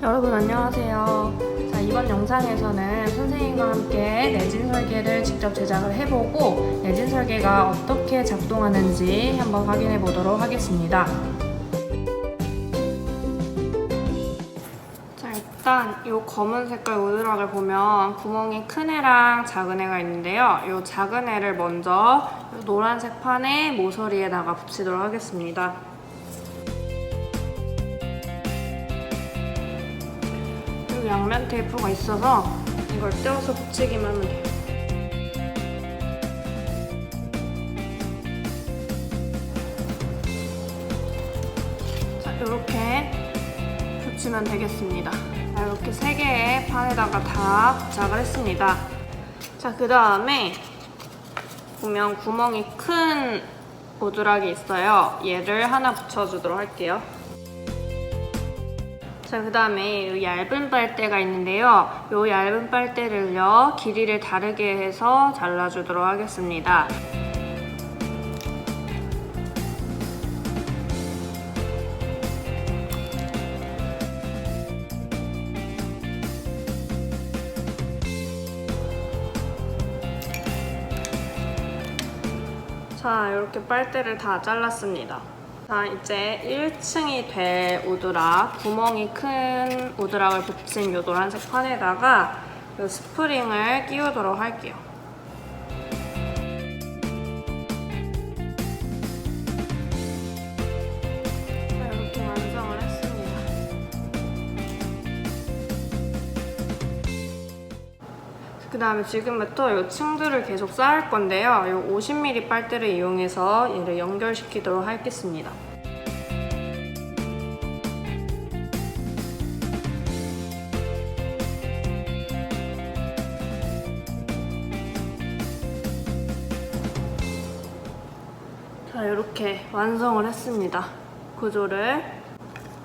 여러분 안녕하세요. 자, 이번 영상에서는 선생님과 함께 내진 설계를 직접 제작을 해보고 내진 설계가 어떻게 작동하는지 한번 확인해 보도록 하겠습니다. 자, 일단 이 검은 색깔 우드락을 보면 구멍이 큰 애랑 작은 애가 있는데요. 이 작은 애를 먼저 이 노란색 판에 모서리에다가 붙이도록 하겠습니다. 양면 테이프가 있어서 이걸 떼어서 붙이기만 하면 돼요. 자, 이렇게 붙이면 되겠습니다. 자, 이렇게 세 개의 판에다가 다 부착을 했습니다. 자, 그 다음에 보면 구멍이 큰 오드락이 있어요. 얘를 하나 붙여주도록 할게요. 자, 그 다음에 얇은 빨대가 있는데요. 이 얇은 빨대를요, 길이를 다르게 해서 잘라주도록 하겠습니다. 자, 이렇게 빨대를 다 잘랐습니다. 자, 이제 1층이 될 우드락, 구멍이 큰 우드락을 붙인 이 노란색 판에다가 이 스프링을 끼우도록 할게요. 그 다음에 지금부터 이 층들을 계속 쌓을 건데요. 이 50mm 빨대를 이용해서 얘를 연결시키도록 하겠습니다. 자, 이렇게 완성을 했습니다. 구조를.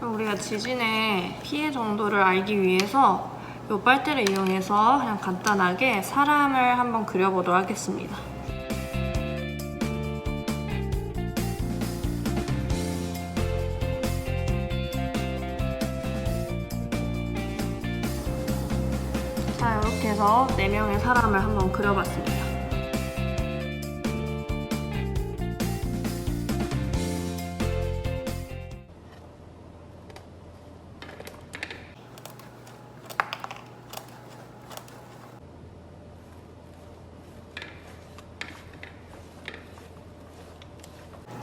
우리가 지진의 피해 정도를 알기 위해서 이 빨대를 이용해서 그냥 간단하게 사람을 한번 그려보도록 하겠습니다. 자, 이렇게 해서 4명의 사람을 한번 그려봤습니다.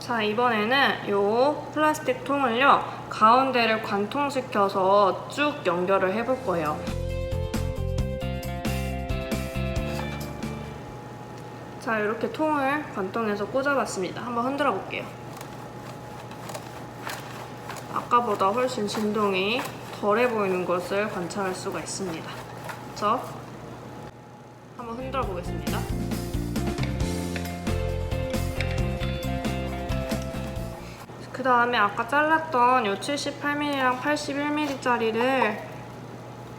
자, 이번에는 이 플라스틱 통을요, 가운데를 관통시켜서 쭉 연결을 해볼 거예요. 자, 이렇게 통을 관통해서 꽂아봤습니다. 한번 흔들어 볼게요. 아까보다 훨씬 진동이 덜해 보이는 것을 관찰할 수가 있습니다. 그래서 한번 흔들어 보겠습니다. 그 다음에 아까 잘랐던 이 78mm랑 81mm짜리를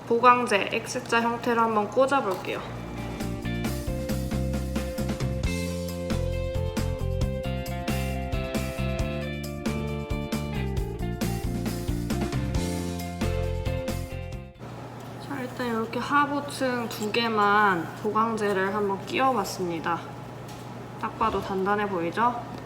보강제 X자 형태로 한번 꽂아볼게요. 자, 일단 이렇게 하부층 두 개만 보강제를 한번 끼워봤습니다. 딱 봐도 단단해 보이죠?